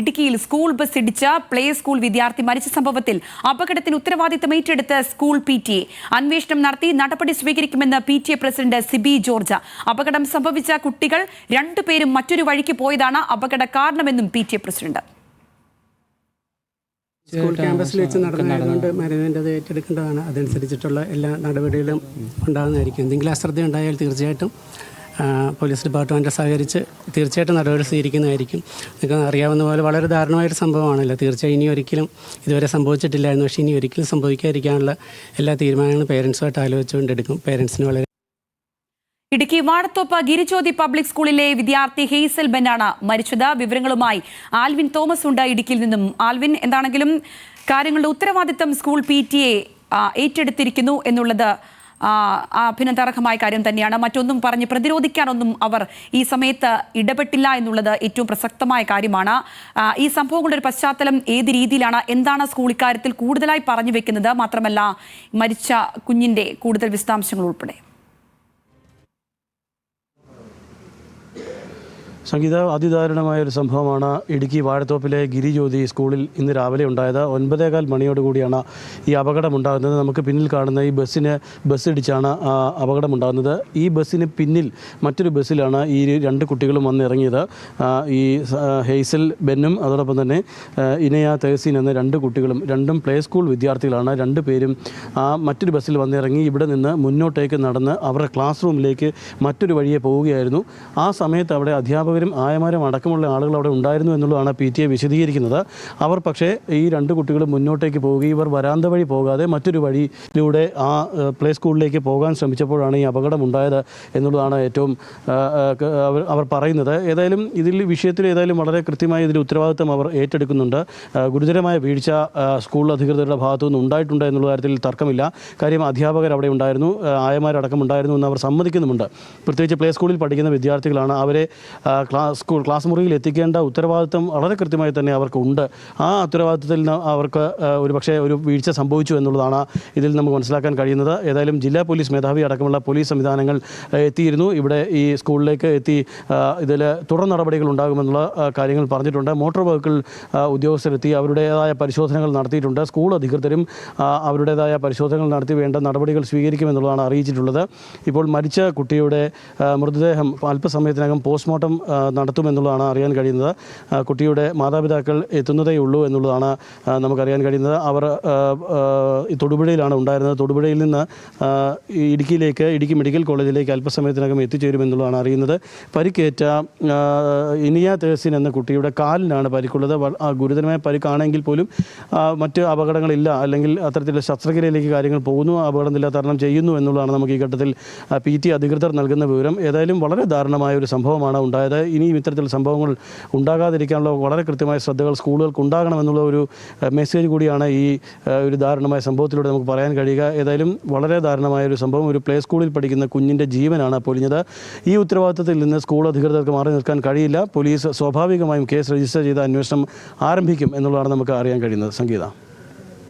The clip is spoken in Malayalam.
ഇടുക്കിയിൽ സ്കൂൾ ബസ് ഇടിച്ച പ്ലേ സ്കൂൾ വിദ്യാർത്ഥി മരിച്ച സംഭവത്തിൽ അപകടത്തിന് ഉത്തരവാദിത്തം ഏറ്റെടുത്ത് സ്കൂൾ പി ടി എ. അന്വേഷണം നടത്തി നടപടി സ്വീകരിക്കുമെന്ന് P T A president Sibi George. അപകടം സംഭവിച്ച കുട്ടികൾ രണ്ടുപേരും മറ്റൊരു വഴിക്ക് പോയതാണ് അപകട കാരണമെന്നും P T A president. School ക്യാമ്പസിൽ വെച്ച് നടന്നതുകൊണ്ട് മാനേജ്മെന്റ് അത് ഏറ്റെടുക്കേണ്ടതാണ്. അതനുസരിച്ചിട്ടുള്ള എല്ലാ നടപടികളും ഉണ്ടാകുന്നതായിരിക്കും. എന്തെങ്കിലും അശ്രദ്ധ ഉണ്ടായാൽ തീർച്ചയായിട്ടും പോലീസ് ഡിപ്പാർട്ട്മെന്റ് സഹകരിച്ച് തീർച്ചയായിട്ടും നടപടി സ്വീകരിക്കുന്നതായിരിക്കും. നിങ്ങൾക്ക് അറിയാവുന്ന പോലെ വളരെ ദാരുണമായൊരു സംഭവമാണല്ലോ. തീർച്ചയായും ഇനി ഒരിക്കലും ഇതുവരെ സംഭവിച്ചിട്ടില്ലായിരുന്നു പക്ഷേ ഇനി ഒരിക്കലും സംഭവിക്കാതിരിക്കാനുള്ള എല്ലാ തീരുമാനങ്ങളും പേരൻസുമായിട്ട് ആലോചിച്ചുകൊണ്ട് എടുക്കും. പേരൻസിന് വളരെ ഇടുക്കി വാഴത്തോപ്പ് ഗിരിജ്യോതി പബ്ലിക് സ്കൂളിലെ വിദ്യാർത്ഥി ഹെയ്സൽ ബെന്നാണ് മരിച്ചത്. വിവരങ്ങളുമായി ആൽവിൻ തോമസ് ഉണ്ട് ഇടുക്കിയിൽ നിന്നും. ആൽവിൻ എന്താണെങ്കിലും കാര്യങ്ങളുടെ ഉത്തരവാദിത്തം സ്കൂൾ പി ഏറ്റെടുത്തിരിക്കുന്നു എന്നുള്ളത് അഭിനന്ദാർഹമായ കാര്യം തന്നെയാണ്. മറ്റൊന്നും പറഞ്ഞ് പ്രതിരോധിക്കാനൊന്നും അവർ ഈ സമയത്ത് ഇടപെട്ടില്ല എന്നുള്ളത് ഏറ്റവും പ്രസക്തമായ കാര്യമാണ്. ഈ സംഭവങ്ങളുടെ ഒരു പശ്ചാത്തലം ഏത് രീതിയിലാണ്? എന്താണ് സ്കൂൾ ഇക്കാര്യത്തിൽ കൂടുതലായി പറഞ്ഞു വെക്കുന്നത്? മാത്രമല്ല മരിച്ച കുഞ്ഞിന്റെ കൂടുതൽ വിശദാംശങ്ങൾ ഉൾപ്പെടെ. സംഗീത അതിദാരുണമായ ഒരു സംഭവമാണ് ഇടുക്കി വാഴത്തോപ്പിലെ ഗിരിജ്യോതി സ്കൂളിൽ ഇന്ന് രാവിലെ ഉണ്ടായത്. ഒൻപതേകാൽ മണിയോടുകൂടിയാണ് ഈ അപകടമുണ്ടാകുന്നത് നമുക്ക് പിന്നിൽ കാണുന്ന ഈ ബസ്സിന് ബസ് ഇടിച്ചാണ് അപകടമുണ്ടാകുന്നത് ഈ ബസ്സിന് പിന്നിൽ മറ്റൊരു ബസ്സിലാണ് ഈ രണ്ട് കുട്ടികളും വന്നിറങ്ങിയത് ഈ ഹെയ്സൽ ബെന്നും അതോടൊപ്പം തന്നെ ഇനയ തേസീൻ എന്ന രണ്ട് കുട്ടികളും രണ്ടും പ്ലേ സ്കൂൾ വിദ്യാർത്ഥികളാണ്. രണ്ട് പേരും ആ മറ്റൊരു ബസ്സിൽ വന്നിറങ്ങി ഇവിടെ നിന്ന് മുന്നോട്ടേക്ക് നടന്ന് അവരുടെ ക്ലാസ് റൂമിലേക്ക് മറ്റൊരു വഴിയെ പോവുകയായിരുന്നു. ആ സമയത്ത് അവിടെ അധ്യാപകരും ആയമാരും അടക്കമുള്ള ആളുകൾ അവിടെ ഉണ്ടായിരുന്നു എന്നുള്ളതാണ് പി ടി എ വിശദീകരിക്കുന്നത്. അവർ പക്ഷേ ഈ രണ്ട് കുട്ടികൾ മുന്നോട്ടേക്ക് പോവുകയും ഇവർ വരാന്ത വഴി പോകാതെ മറ്റൊരു വഴിയിലൂടെ ആ പ്ലേ സ്കൂളിലേക്ക് പോകാൻ ശ്രമിച്ചപ്പോഴാണ് ഈ അപകടം ഉണ്ടായത് എന്നുള്ളതാണ് ഏറ്റവും അവർ പറയുന്നത്. ഏതായാലും ഇതിൽ വിഷയത്തിൽ ഏതായാലും വളരെ കൃത്യമായി ഇതിൽ ഉത്തരവാദിത്തം അവർ ഏറ്റെടുക്കുന്നുണ്ട്. ഗുരുതരമായ വീഴ്ച സ്കൂൾ അധികൃതരുടെ ഭാഗത്തുനിന്ന് ഉണ്ടായിട്ടുണ്ട് എന്നുള്ള കാര്യത്തിൽ തർക്കമില്ല. കാര്യം അധ്യാപകർ അവിടെ ഉണ്ടായിരുന്നു. ആയമാരടക്കം ഉണ്ടായിരുന്നു എന്ന് അവർ സമ്മതിക്കുന്നുമുണ്ട്. പ്രത്യേകിച്ച് പ്ലേ സ്കൂളിൽ പഠിക്കുന്ന വിദ്യാർത്ഥികളാണ് അവരെ ക്ലാസ് സ്കൂൾ ക്ലാസ് മുറിയിൽ എത്തിക്കേണ്ട ഉത്തരവാദിത്വം വളരെ കൃത്യമായി തന്നെ അവർക്കുണ്ട്. ആ ഉത്തരവാദിത്വത്തിൽ നിന്ന് അവർക്ക് ഒരു പക്ഷേ ഒരു വീഴ്ച സംഭവിച്ചു എന്നുള്ളതാണ് ഇതിൽ നമുക്ക് മനസ്സിലാക്കാൻ കഴിയുന്നത്. ഏതായാലും ജില്ലാ പോലീസ് മേധാവി അടക്കമുള്ള പോലീസ് സംവിധാനങ്ങൾ എത്തിയിരുന്നു. ഇവിടെ ഈ സ്കൂളിലേക്ക് എത്തി ഇതിൽ തുടർ നടപടികൾ ഉണ്ടാകുമെന്നുള്ള കാര്യങ്ങൾ പറഞ്ഞിട്ടുണ്ട്. മോട്ടോർ വെഹിക്കിൾ ഉദ്യോഗസ്ഥരെത്തി അവരുടേതായ പരിശോധനകൾ നടത്തിയിട്ടുണ്ട്. സ്കൂൾ അധികൃതരും അവരുടേതായ പരിശോധനകൾ നടത്തി വേണ്ട നടപടികൾ സ്വീകരിക്കുമെന്നുള്ളതാണ് അറിയിച്ചിട്ടുള്ളത്. ഇപ്പോൾ മരിച്ച കുട്ടിയുടെ മൃതദേഹം അല്പസമയത്തിനകം പോസ്റ്റ്മോർട്ടം നടത്തുമെന്നുള്ളതാണ് അറിയാൻ കഴിയുന്നത്. കുട്ടിയുടെ മാതാപിതാക്കൾ എത്തുന്നതേ ഉള്ളൂ എന്നുള്ളതാണ് നമുക്കറിയാൻ കഴിയുന്നത്. അവർ തൊടുപുഴയിലാണ് ഉണ്ടായിരുന്നത്. തൊടുപുഴയിൽ നിന്ന് ഇടുക്കിയിലേക്ക് ഇടുക്കി മെഡിക്കൽ കോളേജിലേക്ക് അല്പസമയത്തിനകം എത്തിച്ചേരുമെന്നുള്ളതാണ് അറിയുന്നത്. പരിക്കേറ്റ ഇനിയ തേസിൻ എന്ന കുട്ടിയുടെ കാലിനാണ് പരിക്കുള്ളത്. ഗുരുതരമായ പരിക്കാണെങ്കിൽ പോലും മറ്റ് അപകടങ്ങളില്ല. അല്ലെങ്കിൽ അത്തരത്തിലുള്ള ശസ്ത്രക്രിയയിലേക്ക് കാര്യങ്ങൾ പോകുന്നു അപകടമില്ല തരണം ചെയ്യുന്നു എന്നുള്ളതാണ് നമുക്ക് ഈ ഘട്ടത്തിൽ പി ടി അധികൃതർ നൽകുന്ന വിവരം. ഏതായാലും വളരെ ദാരുണമായ ഒരു സംഭവമാണ് ഉണ്ടായത്. ഇനിയും ഇത്തരത്തിലുള്ള സംഭവങ്ങൾ ഉണ്ടാകാതിരിക്കാനുള്ള വളരെ കൃത്യമായ ശ്രദ്ധകൾ സ്കൂളുകൾക്ക് ഉണ്ടാകണമെന്നുള്ള ഒരു മെസ്സേജ് കൂടിയാണ് ഈ ഒരു ദാരുണമായ സംഭവത്തിലൂടെ നമുക്ക് പറയാൻ കഴിയുക. ഏതായാലും വളരെ ദാരുണമായ ഒരു സംഭവം ഒരു പ്ലേ സ്കൂളിൽ പഠിക്കുന്ന കുഞ്ഞിന്റെ ജീവനാണ് പൊലിഞ്ഞത്. ഈ ഉത്തരവാദിത്തത്തിൽ നിന്ന് സ്കൂൾ അധികൃതർക്ക് മാറി നിൽക്കാൻ കഴിയില്ല. പോലീസ് സ്വാഭാവികമായും കേസ് രജിസ്റ്റർ ചെയ്ത അന്വേഷണം ആരംഭിക്കും എന്നുള്ളതാണ് നമുക്ക് അറിയാൻ കഴിയുന്നത്. സംഗീത.